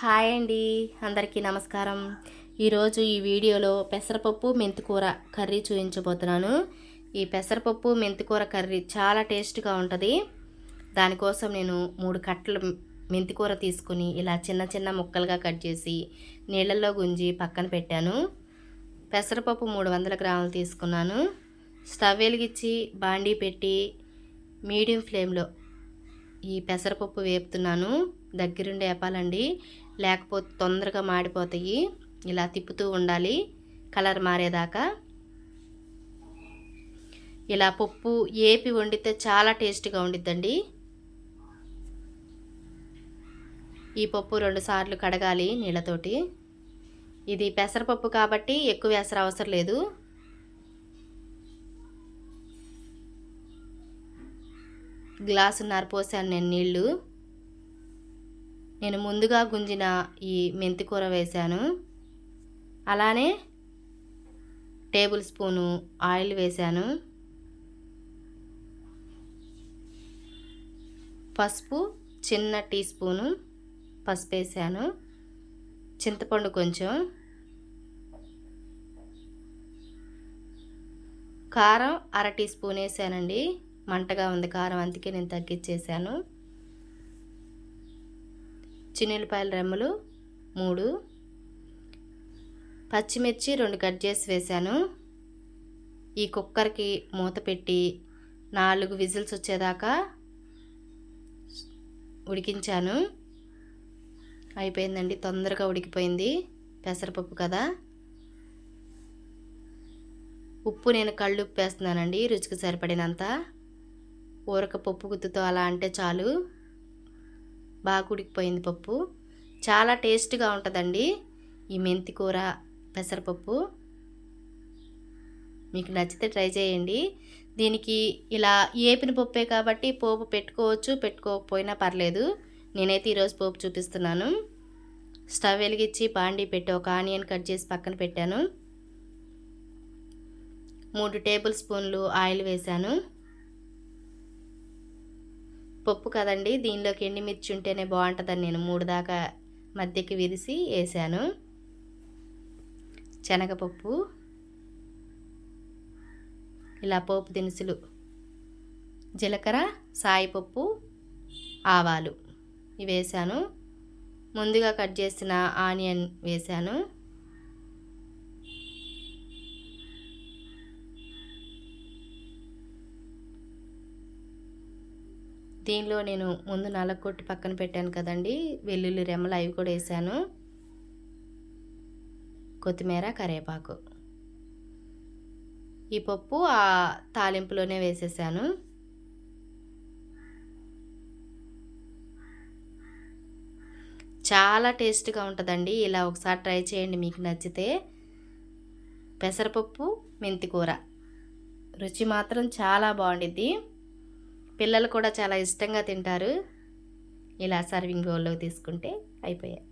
Hi అండి అందరికీ నమస్కారం. ఈరోజు ఈ వీడియోలో పెసరపప్పు మెంతికూర కర్రీ చూపించబోతున్నాను ఈ పెసరపప్పు మెంతికూర కర్రీ చాలా టేస్ట్గా ఉంటుంది. దానికోసం నేను మూడు కట్టలు మెంతికూర తీసుకుని ఇలా చిన్న చిన్న ముక్కలుగా కట్ చేసి నీళ్ళల్లో గుంజి పక్కన పెట్టాను. పెసరపప్పు మూడు వందల గ్రాములు తీసుకున్నాను. స్టవ్ వెలిగించి బాండీ పెట్టి మీడియం ఫ్లేమ్లో ఈ పెసరపప్పు వేపుతున్నాను. దగ్గరుండి వేపాలండి. లేకపోతే తొందరగా మాడిపోతాయి. ఇలా తిప్పుతూ ఉండాలి. కలర్ మారేదాకా. ఇలా పప్పు ఏపి వండితే చాలా టేస్ట్గా ఉండిద్దండి. ఈ పప్పు రెండు సార్లు కడగాలి నీళ్ళతోటి. ఇది పెసరపప్పు కాబట్టి ఎక్కువ వేసర అవసరం లేదు. గ్లాసున్నర పోసాను నేను నీళ్ళు. నేను ముందుగా గుంజిన ఈ మెంతి కూర వేశాను. అలానే టేబుల్ స్పూను ఆయిల్ వేశాను. పసుపు చిన్న టీ స్పూను పసుపు వేసాను చింతపండు కొంచెం. కారం అర టీ స్పూన్ వేసానండి. మంటగా ఉంది కారం అందుకే నేను తగ్గించేసాను చిన్నులపాయల రెమ్మలు మూడు. పచ్చిమిర్చి రెండు కట్ చేసి వేశాను. ఈ కుక్కర్కి మూత పెట్టి నాలుగు విజిల్స్ వచ్చేదాకా ఉడికించాను. అయిపోయిందండి తొందరగా ఉడికిపోయింది పెసరపప్పు కదా. ఉప్పు నేను కళ్ళు ఉప్పు వేస్తున్నానండి రుచికి సరిపడినంత. ఊరక పప్పు గుత్తుతో అలా అంటే చాలు. బాగా ఉడికిపోయింది పప్పు. చాలా టేస్ట్గా ఉంటుందండి ఈ మెంతి కూర పెసరపప్పు. మీకు నచ్చితే ట్రై చేయండి. దీనికి ఇలా ఏపిన పప్పే కాబట్టి పోపు పెట్టుకోవచ్చు పెట్టుకోకపోయినా పర్లేదు. నేనైతే ఈరోజు పోపు చూపిస్తున్నాను. స్టవ్ వెలిగించి బాండీ పెట్టి ఒక ఆనియన్ కట్ చేసి పక్కన పెట్టాను. మూడు టేబుల్ స్పూన్లు ఆయిల్ వేశాను. పప్పు కదండి దీనిలోకి ఎండిమిర్చి ఉంటేనే బాగుంటుందని నేను మూడు దాకా మధ్యకి విరిసి వేసాను శనగపప్పు ఇలా పోపు దినుసులు జీలకర్ర సాయిపప్పు ఆవాలు ఇవి వేసాను ముందుగా కట్ చేసిన ఆనియన్ వేసాను దీనిలో నేను ముందు నలగొట్టి పక్కన పెట్టాను కదండి. వెల్లుల్లి రెమ్మలు అవి కూడా వేసాను. కొత్తిమీర కరివేపాకు. ఈ పప్పు ఆ తాలింపులోనే వేసేసాను. చాలా టేస్ట్గా ఉంటుందండి. ఇలా ఒకసారి ట్రై చేయండి మీకు నచ్చితే. పెసరపప్పు మెంతికూర. రుచి మాత్రం చాలా బాగుండిద్ది. పిల్లలు కూడా చాలా ఇష్టంగా తింటారు. ఇలా సర్వింగ్ బౌల్లో తీసుకుంటే అయిపోయాయి.